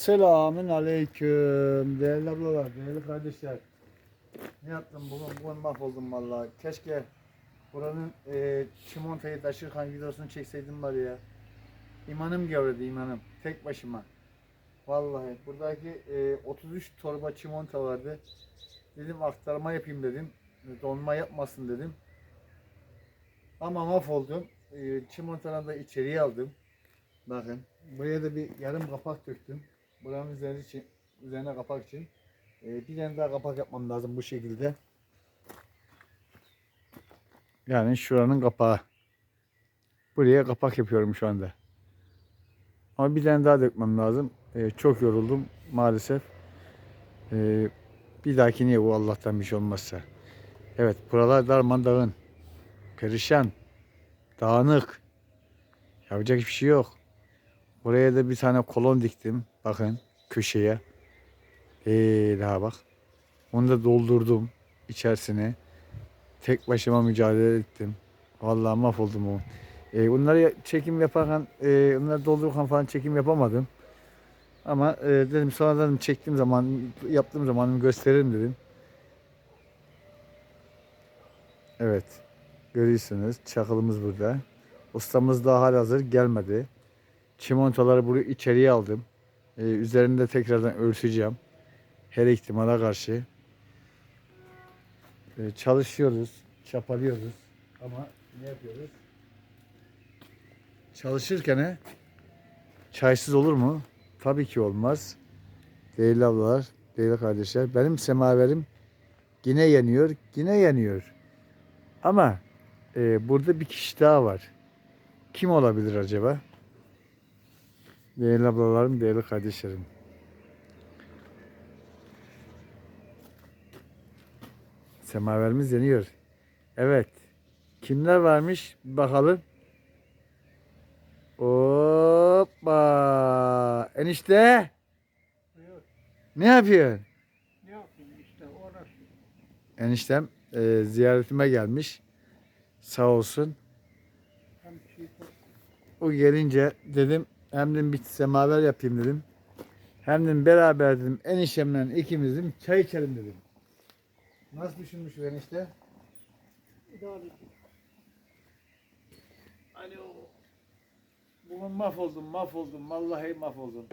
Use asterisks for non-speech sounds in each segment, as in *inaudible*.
Selamün aleyküm. Değerli ablalar, değerli kardeşler. Ne yaptım bugün? Bugün mahvoldum vallahi. Keşke buranın e, çimontayı taşırken videosunu çekseydim var ya. İmanım gevredi imanım. Tek başıma. Vallahi buradaki e, 33 torba çimonta vardı. Dedim aktarma yapayım dedim. Donma yapmasın dedim. Ama mahvoldum. E, çimontaları da içeriye aldım. Bakın. Buraya da bir yarım kapak döktüm. Buranın üzerine, için, üzerine kapak için. Ee, bir tane daha kapak yapmam lazım bu şekilde. Yani şuranın kapağı. Buraya kapak yapıyorum şu anda. Ama bir tane daha dökmem lazım. Ee, çok yoruldum maalesef. Ee, bir dahaki niye bu Allah'tan bir şey olmazsa. Evet buralar darmadağın. Perişan. Dağınık. Yapacak hiçbir şey yok. Buraya da bir tane kolon diktim. Bakın köşeye. Ee, daha bak. Onu da doldurdum içerisine. Tek başıma mücadele ettim. Vallahi mahvoldum o. Ee, bunları çekim yaparken, e, onları doldururken falan çekim yapamadım. Ama e, dedim sonradan çektiğim zaman, yaptığım zaman gösteririm dedim. Evet. Görüyorsunuz çakılımız burada. Ustamız daha halihazır gelmedi. Çimontaları buraya içeriye aldım. Ee, üzerinde tekrardan örteceğim. Her ihtimala karşı. Ee, çalışıyoruz, çapalıyoruz. Ama ne yapıyoruz? Çalışırken çaysız olur mu? Tabii ki olmaz. Değerli ablalar, değerli kardeşler. Benim semaverim yine yanıyor, yine yanıyor. Ama e, burada bir kişi daha var. Kim olabilir acaba? Değerli ablalarım, değerli kardeşlerim. Semaverimiz yanıyor. Evet. Kimler varmış? Bir Bakalım. Hoppa. Enişte. Buyur. Ne yapıyorsun? Ne yapayım işte orası. Eniştem e, ziyaretime gelmiş. Sağ olsun. Şey O gelince dedim dedim bir semaver yapayım dedim. Hem dedim beraber dedim eniştemle ikimiz dedim çay içelim dedim. Nasıl düşünmüş bu enişte? idare. Alo. Bugün mahvoldum, mahvoldum, vallahi mahvoldum.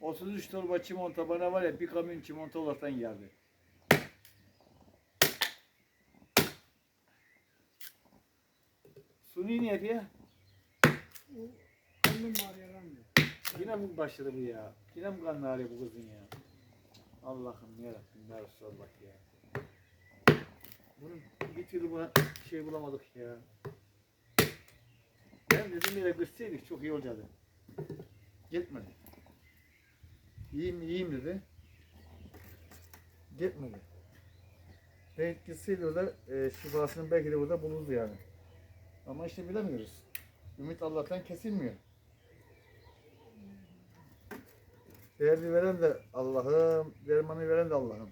33 torba çimonta bana var ya bir kamyon çimonta olaraktan geldi. Suni ne yapıyor? O annem arayalandı. Yine mi başladı bu ya? Yine mi kanlı ağrıyor bu kızın ya? Allah'ım yarabbim ya Resulallah ya. Bunun bir türlü buna şey bulamadık ya. Ben dedim yere gösterseydik çok iyi olacaktı. Gitmedi. İyiyim iyiyim dedi. Gitmedi. Belki gitseydi orada e, şifasını belki de burada bulurdu yani. Ama işte bilemiyoruz. Ümit Allah'tan kesilmiyor. Değerli veren de Allah'ım, dermanı veren de Allah'ım.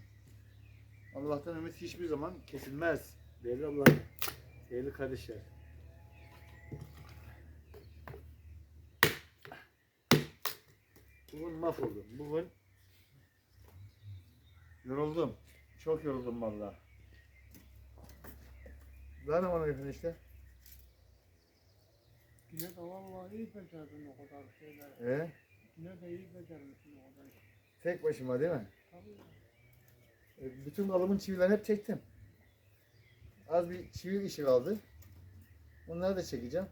Allah'tan ümit hiçbir zaman kesilmez. Değerli Allah'ım, değerli kardeşler. Bugün mahvoldum. Bugün yoruldum. Çok yoruldum vallahi. Daha ne bana yapın işte? Yine de vallahi iyi becerdin o kadar şeyler. Ee, Yine de iyi becermişsin tek başıma değil mi? Tabii. E, Bütün alımın çivilerini hep çektim. Az bir çivi işi kaldı. Onları da çekeceğim.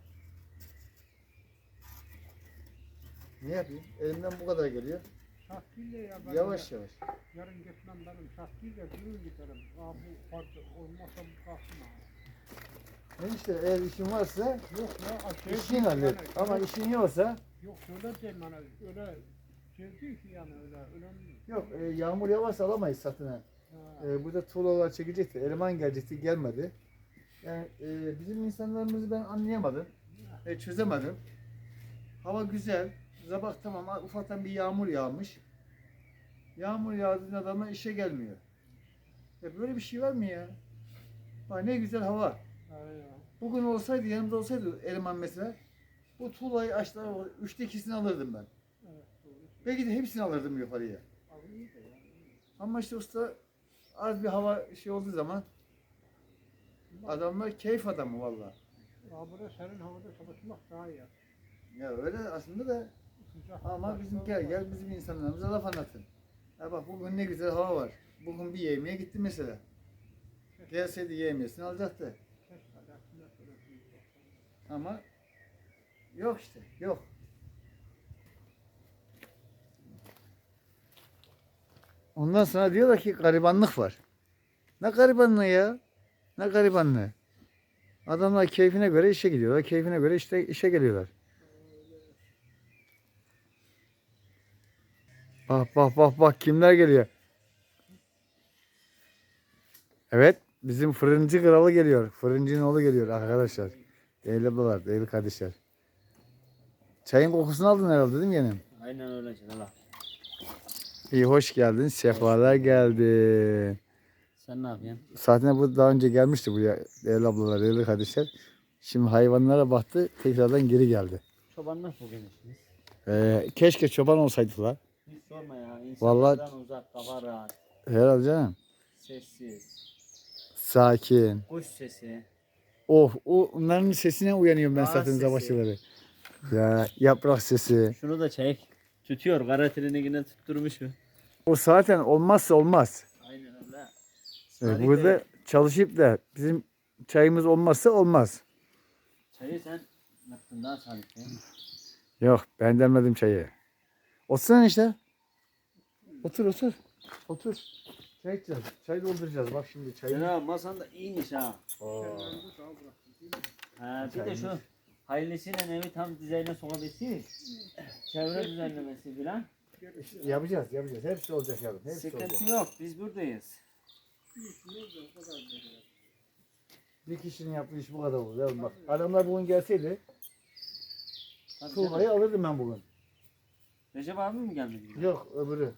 Ne yapayım? Elimden bu kadar geliyor. Şahsiyle ya ben Yavaş yavaş. yarın gitmem benim şahsiyle düğün giderim. Aa bu olmasa bu kalsın ha. Ne işte eğer işin varsa Yok ya şey işin hallet. Ama işin yoksa Yok öyle değil bana öyle şey değil ki yani öyle önemli. yok e, yağmur yavaşsa alamayız satın. ha. Ha. E, burada tuğlalar çekecekti. Eleman gelecekti gelmedi. Yani e, bizim insanlarımızı ben anlayamadım. E, çözemedim. Hava güzel. Sabah tamam ha, ufaktan bir yağmur yağmış. Yağmur yağdığında adamlar işe gelmiyor. Ya böyle bir şey var mı ya? Bak ne güzel hava. Bugün olsaydı yanımda olsaydı eleman mesela bu tuğlayı açtılar üçte ikisini alırdım ben. Evet doğru. Belki de hepsini alırdım yukarıya. Abi iyi de ya. Ama işte usta az bir hava şey olduğu zaman adamlar keyif adamı valla. Burada serin havada çalışmak daha iyi. Ya öyle aslında da Sıcak. ama bizim gel gel bizim insanlarımıza laf anlatın. Ya bak bugün ne güzel hava var. Bugün bir yemeğe gitti mesela. Gelseydi yemesini alacaktı. Keşke aslında şöyle bir olsa. Ama yok işte yok. Ondan sonra diyorlar ki garibanlık var. Ne garibanlığı ya? Ne garibanlığı? Adamlar keyfine göre işe gidiyorlar. Keyfine göre işte işe geliyorlar. Bak bak bak bak kimler geliyor. Evet bizim fırıncı kralı geliyor. Fırıncının oğlu geliyor arkadaşlar. Değerli ablalar, değerli kardeşler. Çayın kokusunu aldın herhalde değil mi yine? Aynen öyle Celal. İyi hoş geldin. Sefalar geldin. Sen ne yapıyorsun? Zaten bu daha önce gelmişti buraya değerli ablalar, değerli kardeşler. Şimdi hayvanlara baktı, tekrardan geri geldi. Çobanlık bugün işimiz. Ee, keşke çoban olsaydılar. Hiç sorma ya. Vallahi- İnsanlardan uzak, kafa rahat, Herhalde canım. sessiz, Sakin. kuş sesi. Oh, o onların sesine uyanıyorum ben Ağaç zaten sesi. Ya yaprak sesi. Şunu da çek. Tutuyor. Karatini yine tutturmuş mu? O zaten olmazsa olmaz. Aynen öyle. Ee, Salih burada çalışıp da bizim çayımız olmazsa olmaz. Çayı sen yaptın daha Salih Bey. Yok ben demledim çayı. Otursana işte. Otur otur. Otur. Çay içeceğiz. Çay dolduracağız. Bak şimdi çayı. Abi masan da iyiymiş ha. Ha, bir de şu hayırlısıyla evi tam düzeyine sokabilsin. Çevre düzenlemesi filan. Yapacağız yapacağız. Hepsi olacak yavrum. Hepsi Sıkıntı olacak. yok. Biz buradayız. Bir kişinin yaptığı iş bu kadar olur. Yavrum bak. Adamlar bugün gelseydi Tabii tuğlayı canım. alırdım ben bugün. Recep abi mi gelmedi? Yok öbürü.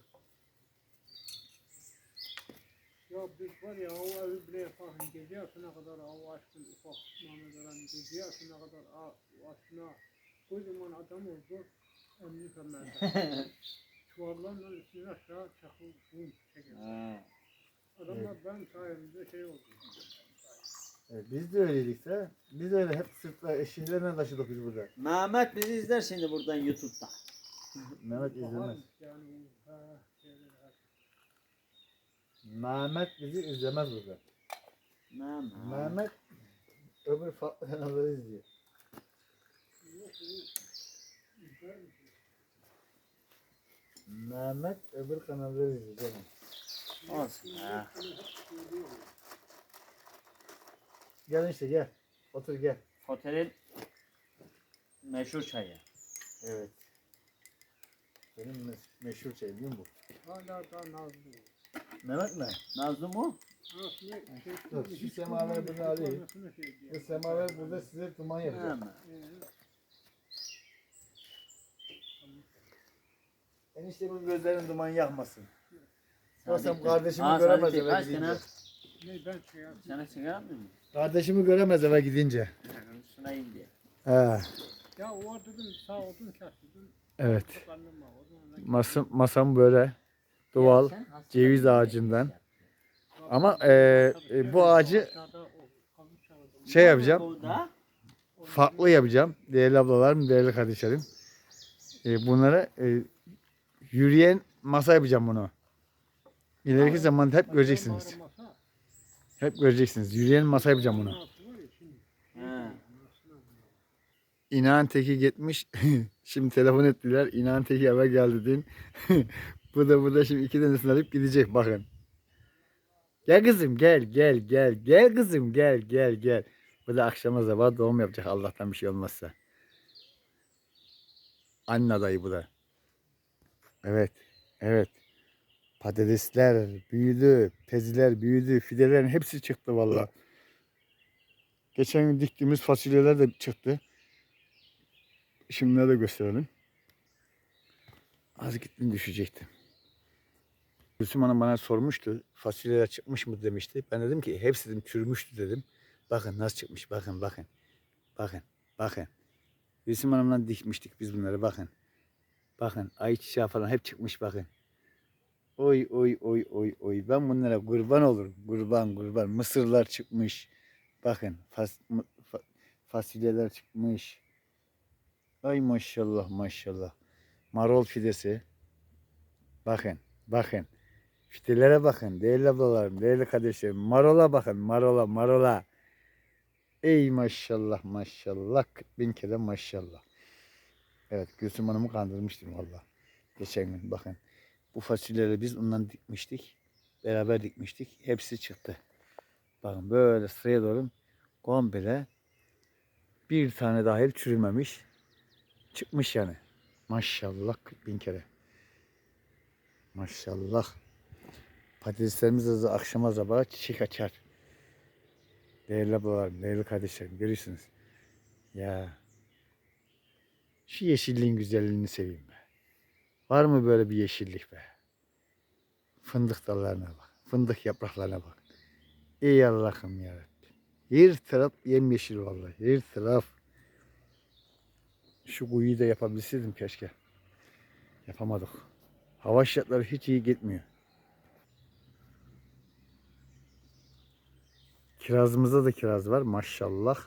Ya biz var ya o evi bile yaparım. Gece yarısına kadar o aşkın ufak Mehmet Aran gece yarısına kadar o aşkına kocaman adam oldu. Emni Femer'de. *laughs* Çuvallarla üstüne aşağı çakıl bum çekiyor. Ha. Adamlar ben sayemde şey oldu. Evet, biz de öyleydik de. Biz de öyle hep sırtla eşeklerle taşıdık biz burada. Mehmet bizi izler şimdi buradan YouTube'da. Mehmet izlemez. Yani ha. Mehmet bizi izlemez burada. Mehmet. Mehmet öbür farklı *laughs* kanalları izliyor. Mehmet öbür kanalları izliyor canım. Olsun ha. Gel işte gel. Otur gel. Otelin meşhur çayı. Evet. Benim me- meşhur çayım değil mi bu? Hala da nazlı. Mehmet mi? Nazlı şey, Dur, şu semaver bunu alayım. Bu semaver burada size duman yapacak. Ee, Eniştemin gözlerin duman yakmasın. Yoksa kardeşimi Aa, göremez eve kaç gidince. Ne ben şey yaptım. Sana sigara mı? Kardeşimi göremez eve gidince. Şuna in diye. He, Ya o dedim sağ odun evet. Bakanlığıma o zaman. Masam, masam böyle. Doğal. Ceviz ağacından. misin? Ama, e, e, bu ağacı şey yapacağım. Farklı yapacağım. Değerli ablalarım, değerli kardeşlerim. E, bunlara e, yürüyen masa yapacağım bunu. İleriki zamanda hep göreceksiniz. Hep göreceksiniz. Yürüyen masa yapacağım bunu. İnan teki gitmiş. *laughs* şimdi telefon ettiler. İnan teki eve geldi din. *laughs* bu da burada şimdi iki tanesini alıp gidecek bakın. Gel kızım gel gel gel. Gel kızım gel gel gel. Bu da akşama sabah doğum yapacak Allah'tan bir şey olmazsa. Anne adayı bu da. Evet. Evet. Patatesler büyüdü. Peziler büyüdü. Fidelerin hepsi çıktı vallahi. Geçen gün diktiğimiz fasulyeler de çıktı. Şimdi de gösterelim. Az gittin düşecekti. Gülsüm Hanım bana sormuştu. Fasulyeler çıkmış mı demişti. Ben dedim ki hepsi dedim çürümüştü dedim. Bakın nasıl çıkmış. Bakın bakın. Bakın. Bakın. Gülsüm Hanım'la dikmiştik biz bunları bakın. Bakın ayçiçeği falan hep çıkmış bakın. Oy oy oy oy oy. Ben bunlara kurban olurum. Kurban kurban. Mısırlar çıkmış. Bakın fas, fa- fasulyeler çıkmış. Ay maşallah maşallah. Marol fidesi. Bakın bakın. Fidelere bakın değerli ablalarım, değerli kardeşlerim. Marola bakın marola marola. Ey maşallah maşallah. 40 bin kere maşallah. Evet Gülsüm Hanım'ı kandırmıştım valla. Geçen gün bakın. Bu fasulyeleri biz ondan dikmiştik. Beraber dikmiştik. Hepsi çıktı. Bakın böyle sıraya doğru komple bir tane dahil çürümemiş. Çıkmış yani. Maşallah 40 bin kere. Maşallah. Patateslerimiz de akşama sabaha çiçek açar. Değerli ablalarım, değerli kardeşlerim görüyorsunuz. Ya şu yeşilliğin güzelliğini seveyim be. Var mı böyle bir yeşillik be? Fındık dallarına bak. Fındık yapraklarına bak. Ey Allah'ım ya Her taraf yemyeşil vallahi. Her taraf. Şu kuyuyu da yapabilseydim keşke. Yapamadık. Hava şartları hiç iyi gitmiyor. Kirazımızda da kiraz var maşallah.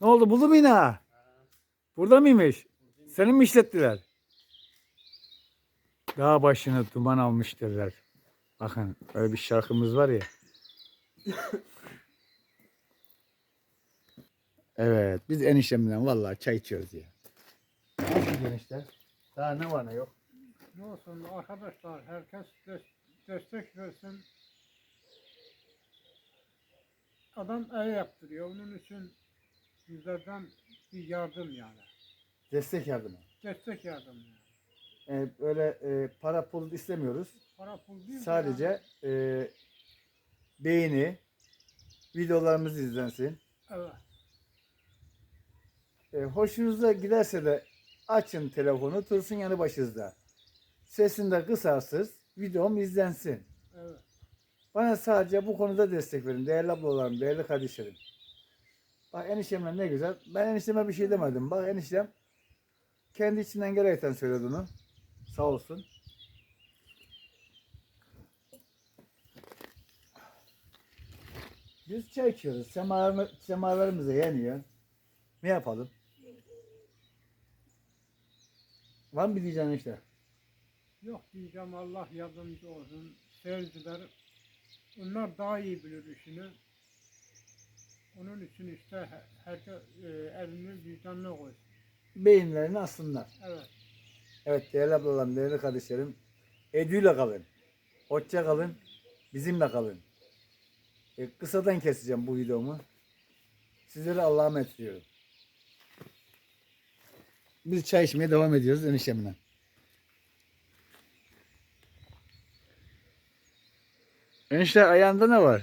Ne oldu buldun mu yine? Burada mıymış? Senin mi işlettiler? Dağ başını duman almış derler. Bakın öyle bir şarkımız var ya. evet biz eniştemden vallahi çay içiyoruz ya. Nasıl gençler? Daha ne var ne yok? Ne olsun arkadaşlar herkes des- destek versin. Adam ev yaptırıyor. Onun için bizlerden bir yardım yani. Destek yardımı. Destek yardım yani. Ee, öyle e, para pul istemiyoruz. Para pul değil de Sadece e, beğeni, videolarımız izlensin. yani- evet. E, hoşunuza giderse de açın telefonu dursun yanı başınızda. Sesinde kısarsız videom izlensin. Evet. Bana sadece bu konuda destek verin değerli ablalarım, değerli kardeşlerim. Bak eniştemle ne güzel. Ben enişteme bir şey demedim. Bak eniştem kendi içinden gerekten söyledi onu. Sağ olsun. Biz çay içiyoruz. Semalar, semalarımız da yeniyor. Ne yapalım? Var mı bir diyeceğin işte? Yok diyeceğim Allah yardımcı olsun. Seyirciler onlar daha iyi bilir işini. Onun için işte he- herkes e, elini vicdanına koysun. Beyinlerini assınlar. Evet. Evet değerli ablalarım, değerli kardeşlerim. Edüyle kalın. Hoşça kalın. Bizimle kalın. E, kısadan keseceğim bu videomu. Sizlere Allah'a emanet ediyorum. Biz çay içmeye devam ediyoruz eniştemle. Enişte ayağında ne var?